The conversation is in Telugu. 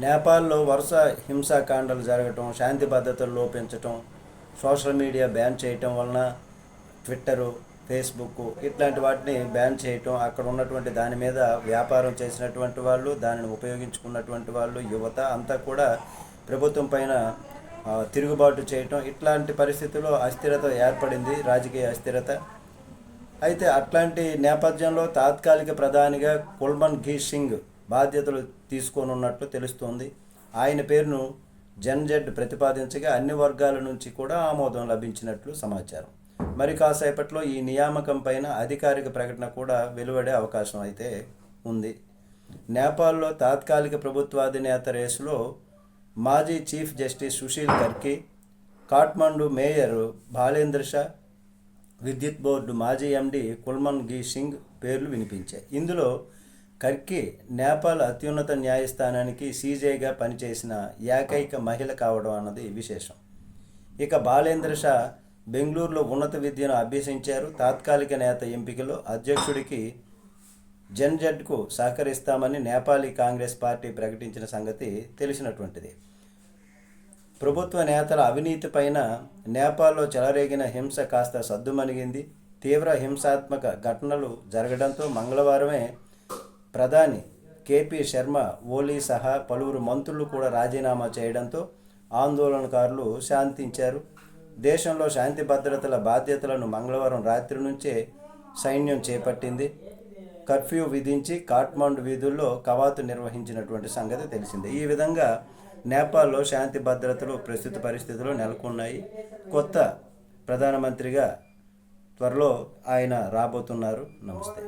నేపాల్లో వరుస హింసాకాండాలు జరగటం శాంతి భద్రతలు లోపించటం సోషల్ మీడియా బ్యాన్ చేయటం వలన ట్విట్టరు ఫేస్బుక్ ఇట్లాంటి వాటిని బ్యాన్ చేయటం అక్కడ ఉన్నటువంటి దాని మీద వ్యాపారం చేసినటువంటి వాళ్ళు దానిని ఉపయోగించుకున్నటువంటి వాళ్ళు యువత అంతా కూడా ప్రభుత్వం పైన తిరుగుబాటు చేయటం ఇట్లాంటి పరిస్థితుల్లో అస్థిరత ఏర్పడింది రాజకీయ అస్థిరత. అయితే అట్లాంటి నేపథ్యంలో తాత్కాలిక ప్రధానిగా కుల్మన్ ఘీ సింగ్ బాధ్యతలు తీసుకోనున్నట్లు తెలుస్తోంది. ఆయన పేరును జన్జెడ్ ప్రతిపాదించగా అన్ని వర్గాల నుంచి కూడా ఆమోదం లభించినట్లు సమాచారం. మరి కాసేపట్లో ఈ నియామకం పైన అధికారిక ప్రకటన కూడా వెలువడే అవకాశం అయితే ఉంది. నేపాల్లో తాత్కాలిక ప్రభుత్వాధినేత రేసులో మాజీ chief justice Sushil Karki Kathmandu mayor Balendra Shah విద్యుత్ బోర్డు మాజీ ఎండి కుల్మన్ గీ సింగ్ పేర్లు వినిపించాయి. ఇందులో కర్కి నేపాల్ అత్యున్నత న్యాయస్థానానికి సీజేగా పనిచేసిన ఏకైక మహిళ కావడం అన్నది విశేషం. ఇక బాలేంద్ర షా బెంగళూరులో ఉన్నత విద్యను అభ్యసించారు. తాత్కాలిక నేత ఎంపికలో అధ్యక్షుడికి జన్జడ్కు సహకరిస్తామని నేపాలీ కాంగ్రెస్ పార్టీ ప్రకటించిన సంగతి తెలిసినటువంటిది. ప్రభుత్వ నేతల అవినీతి పైన నేపాల్లో చెలరేగిన హింస కాస్త సద్దుమణిగింది. తీవ్ర హింసాత్మక ఘటనలు జరగడంతో మంగళవారమే ప్రధాని కేపీ శర్మ ఓలీ సహా పలువురు మంత్రులు కూడా రాజీనామా చేయడంతో ఆందోళనకారులు శాంతించారు. దేశంలో శాంతి భద్రతల బాధ్యతలను మంగళవారం రాత్రి నుంచే సైన్యం చేపట్టింది. కర్ఫ్యూ విధించి కాట్మాండు వీధుల్లో కవాతు నిర్వహించినటువంటి సంగతి తెలిసిందే. ఈ విధంగా నేపాల్లో శాంతి భద్రతలు ప్రస్తుత పరిస్థితులు నెలకొన్నాయి. కొత్త ప్రధానమంత్రిగా త్వరలో ఆయన రాబోతున్నారు. నమస్తే.